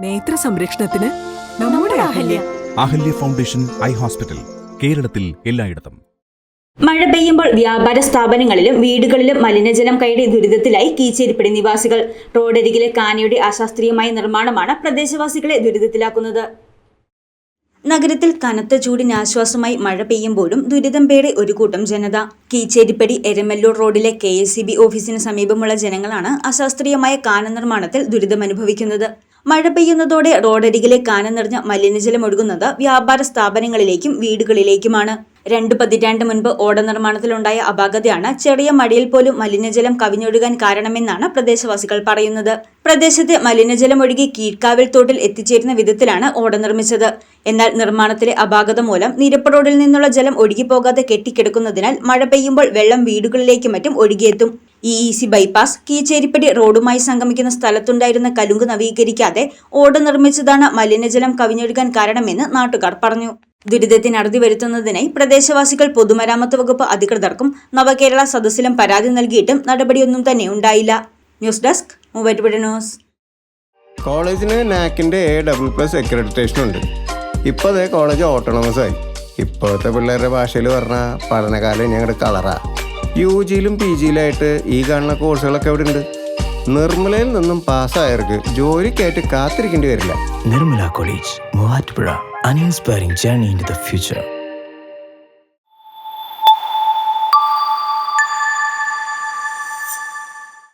നേത്ര സംരക്ഷണത്തിന് നമ്മുടെ Ahalya. Ahalya. Foundation eye hospital കേരളത്തിൽ എല്ലായിടത്തും. മഴ പെയ്യുമ്പോൾ വ്യാപാര സ്ഥാപനങ്ങളിലും വീടുകളിലും മലിനജലം കയറി ദുരിതത്തിലായി കീച്ചേരിപ്പടി നിവാസികൾ. റോഡരികിലെ കാനയുടെ അശാസ്ത്രീയമായ നിർമ്മാണമാണ് പ്രദേശവാസികളെ ദുരിതത്തിലാക്കുന്നത്. നഗരത്തിൽ കനത്ത ചൂടിന് ആശ്വാസമായി മഴ പെയ്യുമ്പോഴും ദുരിതം പേടെ ഒരു കൂട്ടം ജനത. കീച്ചേരിപ്പടി എരമല്ലൂർ റോഡിലെ കെ എസ് സി ബി ഓഫീസിന് സമീപമുള്ള ജനങ്ങളാണ് അശാസ്ത്രീയമായ കാന നിർമ്മാണത്തിൽ ദുരിതമനുഭവിക്കുന്നത്. മഴ പെയ്യുന്നതോടെ റോഡരികിലെ കാനം നിറഞ്ഞ മലിനജലം ഒഴുകുന്നത് വ്യാപാര സ്ഥാപനങ്ങളിലേക്കും വീടുകളിലേക്കുമാണ്. രണ്ട് പതിറ്റാണ്ട് മുൻപ് ഓട നിർമ്മാണത്തിലുണ്ടായ അപാകതയാണ് ചെറിയ മഴയിൽ പോലും മലിനജലം കവിഞ്ഞൊഴുകാൻ കാരണമെന്നാണ് പ്രദേശവാസികൾ പറയുന്നത്. പ്രദേശത്തെ മലിനജലം ഒഴുകി കീഴ്ക്കാവിൽ തോട്ടിൽ എത്തിച്ചേരുന്ന വിധത്തിലാണ് ഓട നിർമ്മിച്ചത്. എന്നാൽ നിർമ്മാണത്തിലെ അപാകത മൂലം നിരപ്പ് റോഡിൽ നിന്നുള്ള ജലം ഒഴുകിപ്പോകാതെ കെട്ടിക്കിടക്കുന്നതിനാൽ മഴ പെയ്യുമ്പോൾ വെള്ളം വീടുകളിലേക്കും മറ്റും ഒഴുകിയെത്തും. E E C bypass Keecheripady റോഡുമായി സംഗമിക്കുന്ന സ്ഥലത്തുണ്ടായിരുന്ന കലുങ്ക് നവീകരിക്കാതെ ഓട് നിർമ്മിച്ചതാണ് മലിനജലം കവിഞ്ഞൊഴുകാൻ കാരണമെന്ന് നാട്ടുകാർ പറഞ്ഞു. ദുരിതത്തിന് അറുതി വരുത്തുന്നതിനായി പ്രദേശവാസികൾ പൊതുമരാമത്ത് വകുപ്പ് അധികൃതർക്കും നവകേരള സദസ്സിലും പരാതി നൽകിയിട്ടും നടപടിയൊന്നും തന്നെ ഉണ്ടായില്ല. News desk news. കോളേജിന് നാക്കിന്റെ എ ഡബിൾ പ്ലസ് അക്രഡിറ്റേഷൻ ഉണ്ട്. ഇപ്പോൾ അതേ കോളേജ് ഓട്ടോണമസ് ആയി. ഇപ്പോഴത്തെ പിള്ളേരുടെ ഭാഷയിൽ പറഞ്ഞാൽ പഠനകാലം ഞങ്ങളുടെ കളറാ. യു ജിയിലും പി ജിയിലായിട്ട് ഈ കാണുന്ന കോഴ്സുകളൊക്കെ എവിടെ ഉണ്ട് നിർമ്മലയിൽ നിന്നും പാസ്സായവർക്ക് ജോലിക്കായിട്ട് കാത്തിരിക്കേണ്ടി വരില്ല. Nirmala college Muvattupuzha. Uninspiring journey in the future.